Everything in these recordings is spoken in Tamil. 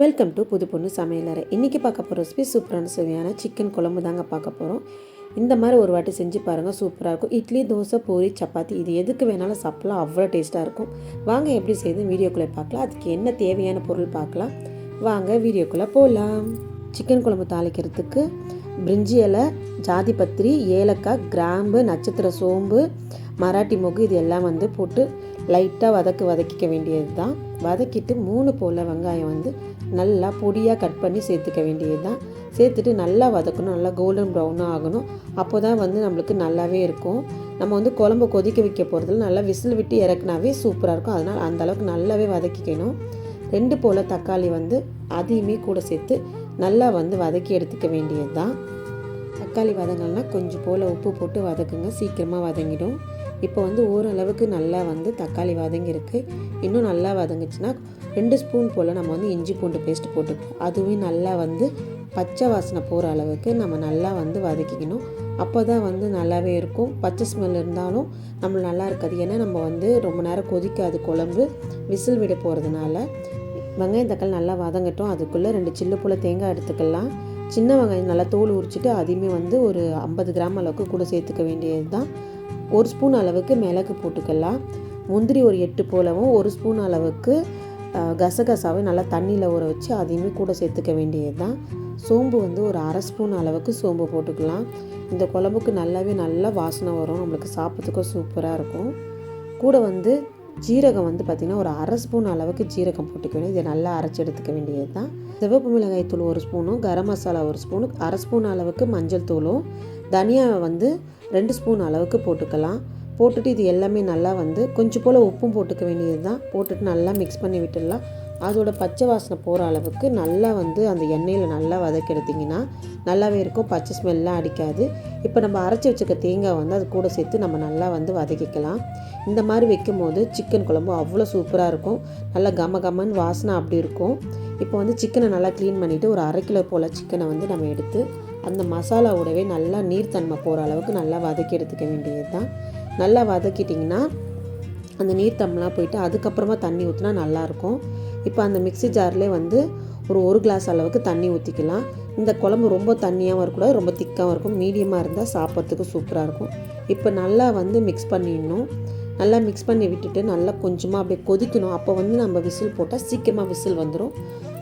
வெல்கம் டு புது பொண்ணு சமையலறை இன்றைக்கி பார்க்க போகிற ரெசிபி சூப்பரான சுவையான சிக்கன் குழம்பு தாங்க பார்க்க போகிறோம் இந்த மாதிரி ஒரு வாட்டி செஞ்சு பாருங்கள் சூப்பராக இருக்கும். இட்லி தோசை பூரி சப்பாத்தி இது எதுக்கு வேணாலும் சாப்பிட்லாம் அவ்வளோ டேஸ்ட்டாக இருக்கும். வாங்க எப்படி செய்து வீடியோக்குள்ளே பார்க்கலாம். அதுக்கு என்ன தேவையான பொருள் பார்க்கலாம். வாங்க வீடியோக்குள்ளே போகலாம் சிக்கன் குழம்பு தாளிக்கிறதுக்கு பிரிஞ்சி இலை ஜாதி பத்திரி ஏலக்காய் கிராம்பு நட்சத்திர சோம்பு மராட்டி மொகு இது எல்லாம் வந்து போட்டு லைட்டாக வதக்கு வதக்கிக்க வேண்டியது தான் வதக்கிட்டு மூணு போல் வெங்காயம் வந்து நல்லா பொடியாக கட் பண்ணி சேர்த்துக்க வேண்டியது தான் சேர்த்துட்டு நல்லா வதக்கணும் நல்லா கோல்டன் ப்ரௌனாக ஆகணும். அப்போ தான் வந்து நம்மளுக்கு நல்லாவே இருக்கும். நம்ம வந்து குழம்பு கொதிக்க வைக்க போகிறதுல நல்லா விசில் விட்டு இறக்குனாவே சூப்பராக இருக்கும். அதனால் அந்தளவுக்கு நல்லாவே வதக்கிக்கணும். ரெண்டு போல் தக்காளி வந்து அதையுமே கூட சேர்த்து நல்லா வந்து வதக்கி எடுத்துக்க வேண்டியது தான் தக்காளி வதங்கலனா கொஞ்சம் போல் உப்பு போட்டு வதக்குங்க. சீக்கிரமாக வதங்கிடும். இப்போ வந்து ஓரளவுக்கு நல்லா வந்து தக்காளி வதங்கியிருக்கு இன்னும் நல்லா வதங்குச்சுன்னா ரெண்டு ஸ்பூன் போல் நம்ம வந்து இஞ்சி பூண்டு பேஸ்ட் போட்டுப்போம் அதுவே நல்லா வந்து பச்சை வாசனை போகிற அளவுக்கு நம்ம நல்லா வந்து வதக்கிக்கணும். அப்போ தான் வந்து நல்லாவே இருக்கும். பச்சை ஸ்மெல் இருந்தாலும் நம்ம நல்லா இருக்காது. ஏன்னா நம்ம வந்து ரொம்ப நேரம் கொதிக்காது குழம்பு விசில் விட போகிறதுனால வெங்காயம் தக்காளி நல்லா வதங்கட்டும். அதுக்குள்ளே ரெண்டு சில்லு போல் தேங்காய் எடுத்துக்கலாம். சின்ன வெங்காயம் நல்லா தோல் உரிச்சிட்டு அதையுமே வந்து ஒரு ஐம்பது கிராம் அளவுக்கு கூட சேர்த்துக்க வேண்டியது தான் ஒரு ஸ்பூன் அளவுக்கு மிளகு போட்டுக்கலாம். முந்திரி ஒரு எட்டு போலவும் ஒரு ஸ்பூன் அளவுக்கு கசகசாவை நல்லா தண்ணியில் ஊற வச்சு அதையுமே கூட சேர்த்துக்க வேண்டியது தான் சோம்பு வந்து ஒரு அரை ஸ்பூன் அளவுக்கு சோம்பு போட்டுக்கலாம். இந்த குழம்புக்கு நல்லாவே நல்லா வாசனை வரும். நம்மளுக்கு சாப்பிட்றதுக்கும் சூப்பராக இருக்கும். கூட வந்து ஜீரகம் வந்து பார்த்திங்கன்னா ஒரு அரை ஸ்பூன் அளவுக்கு ஜீரகம் போட்டுக்கணும். இதை நல்லா அரைச்சி எடுத்துக்க வேண்டியது தான் சிவப்பு மிளகாய் தூள் ஒரு ஸ்பூனும் கரம் மசாலா ஒரு ஸ்பூனும் அரை ஸ்பூன் அளவுக்கு மஞ்சள் தூளும் தனியாவை வந்து ரெண்டு ஸ்பூன் அளவுக்கு போட்டுக்கலாம். போட்டுட்டு இது எல்லாமே நல்லா வந்து கொஞ்சம் போல் உப்பும் போட்டுக்க வேண்டியது தான் போட்டுட்டு நல்லா மிக்ஸ் பண்ணி விட்டுடலாம். அதோட பச்சை வாசனை போகிற அளவுக்கு நல்லா வந்து அந்த எண்ணெயில் நல்லா வதக்கெடுத்திங்கன்னா நல்லாவே இருக்கும். பச்சை ஸ்மெல்லாம் அடிக்காது. இப்போ நம்ம அரைச்சி வச்சுக்க தேங்காய் வந்து அது கூட சேர்த்து நம்ம நல்லா வந்து வதக்கிக்கலாம். இந்த மாதிரி வைக்கும் போது சிக்கன் குழம்பு அவ்வளோ சூப்பராக இருக்கும். நல்லா கம கமன்னு வாசனை அப்படி இருக்கும். இப்போ வந்து சிக்கனை நல்லா க்ளீன் பண்ணிவிட்டு ஒரு அரை கிலோ போல் சிக்கனை வந்து நம்ம எடுத்து அந்த மசாலாவோடவே நல்லா நீர்த்தன்மை போகிற அளவுக்கு நல்லா வதக்கி எடுத்துக்க வேண்டியது தான் நல்லா வதக்கிட்டிங்கன்னா அந்த நீர் நீர்த்தம்லாம் போயிட்டு அதுக்கப்புறமா தண்ணி ஊற்றினா நல்லாயிருக்கும். இப்போ அந்த மிக்சி ஜார்லேயே வந்து ஒரு ஒரு கிளாஸ் அளவுக்கு தண்ணி ஊற்றிக்கலாம் இந்த குழம்பு ரொம்ப தண்ணியாகவும் இருக்கக்கூடாது ரொம்ப திக்காகவும் இருக்கும். மீடியமாக இருந்தால் சாப்பிட்றதுக்கு சூப்பராக இருக்கும். இப்போ நல்லா வந்து மிக்ஸ் பண்ணிடணும். நல்லா மிக்ஸ் பண்ணி விட்டுட்டு நல்லா கொஞ்சமாக அப்படியே கொதிக்கணும். அப்போ வந்து நம்ம விசில் போட்டால் சீக்கிரமாக விசில் வந்துடும்.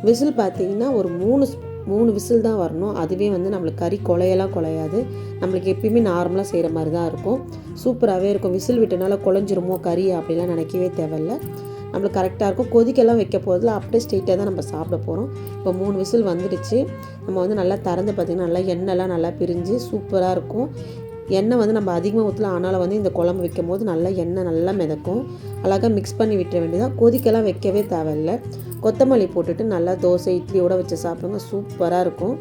விசில் பார்த்திங்கன்னா ஒரு மூணு மூணு விசில் தான் வரணும். அதுவே வந்து நம்மளுக்கு கறி குலையெல்லாம் குலையாது. நம்மளுக்கு எப்பயுமே நார்மலாக செய்கிற மாதிரி தான் இருக்கும். சூப்பராகவே இருக்கும். விசில் விட்டனால குழஞ்சிருமோ கறி அப்படிலாம் நினைக்கவே தேவையில்ல. நம்மளுக்கு கரெக்டாக இருக்கும். கொதிக்கெல்லாம் வைக்க போதில் அப்படியே ஸ்ட்ரெயிட்டாக தான் நம்ம சாப்பிட போகிறோம் இப்போ மூணு விசில் வந்துடுச்சு. நம்ம வந்து நல்லா திறந்து பார்த்திங்கன்னா நல்லா எண்ணெய்லாம் நல்லா பிரிஞ்சு சூப்பராக இருக்கும். எண்ணெய் வந்து நம்ம அதிகமாக ஊற்றலாம் ஆனாலும் வந்து இந்த குழம்பு வைக்கும் போது நல்லா எண்ணெய் நல்லா மிதக்கும். அழகாக மிக்ஸ் பண்ணி விட்டுற வேண்டியதான் கொதிக்கெல்லாம் வைக்கவே தேவையில்லை. கொத்தமல்லி போட்டுட்டு நல்லா தோசை இட்லியோடு வச்சு சாப்பிடுங்க. சூப்பராக இருக்கும்.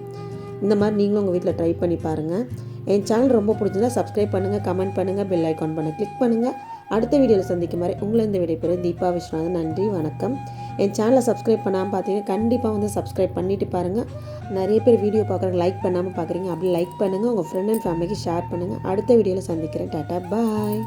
இந்த மாதிரி நீங்களும் உங்கள் வீட்டில் ட்ரை பண்ணி பாருங்கள் என் சேனல் ரொம்ப பிடிச்சதா சப்ஸ்கிரைப் பண்ணுங்கள் கமெண்ட் பண்ணுங்கள் பெல் ஐக்கான் பண்ண கிளிக் பண்ணுங்கள் அடுத்த வீடியோவில் சந்திக்கும் வரை உங்களை இந்த விடைபெறும் தீபா விஸ்வநாதன் நன்றி வணக்கம். என் சேனலை சப்ஸ்கிரைப் பண்ணாமல் பார்த்தீங்கன்னா கண்டிப்பாக வந்து சப்ஸ்கிரைப் பண்ணிவிட்டு பாருங்கள் நிறைய பேர் வீடியோ பார்க்குறாங்க லைக் பண்ணாமல் பார்க்குறீங்க அப்படி லைக் பண்ணுங்கள் உங்கள் ஃப்ரெண்ட் அண்ட் ஃபேமிலிக்கு ஷேர் பண்ணுங்கள் அடுத்த வீடியோவில் சந்திக்கிறேன். டாட்டா பாய்